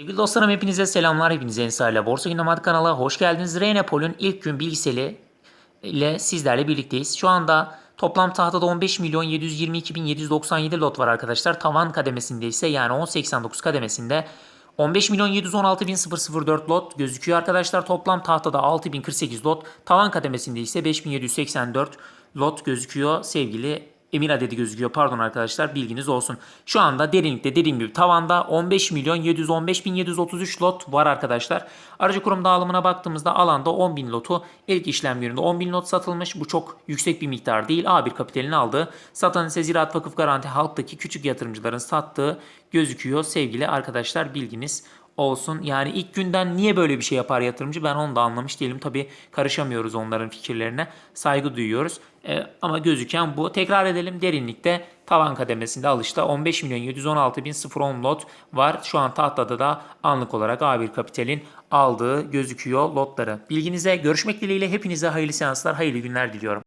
Sevgili dostlarım hepinize selamlar. Hepinize Ensar'la Borsa Gündem kanala hoş geldiniz. Reynepol'ün ilk gün bilgiseli ile sizlerle birlikteyiz. Şu anda toplam tahtada 15 milyon 722 bin 797 lot var arkadaşlar. Tavan kademesinde ise yani 1089 kademesinde 15 milyon 716 bin 004 lot gözüküyor arkadaşlar. Toplam tahtada 6048 lot. Tavan kademesinde ise 5784 lot gözüküyor sevgili Emir adedi gözüküyor. Pardon arkadaşlar bilginiz olsun. Şu anda derinlikte dediğim gibi tavanda 15 milyon 715 bin 733 lot var arkadaşlar. Aracı kurum dağılımına baktığımızda alanda 10 bin lotu ilk işlem gününde 10 bin lot satılmış. Bu çok yüksek bir miktar değil. A1 kapitalini aldığı satan ise Ziraat Vakıf Garanti halktaki küçük yatırımcıların sattığı gözüküyor sevgili arkadaşlar bilginiz olsun. Yani ilk günden niye böyle bir şey yapar yatırımcı ben onu da anlamış değilim. Tabii karışamıyoruz onların fikirlerine. Saygı duyuyoruz. Ee, ama gözüken bu. Tekrar edelim derinlikte tavan kademesinde alışta 15 milyon 716 bin 010 lot var. Şu an tahtada da anlık olarak A1 Kapital'in aldığı gözüküyor lotları. Bilginize görüşmek dileğiyle hepinize hayırlı seanslar, hayırlı günler diliyorum.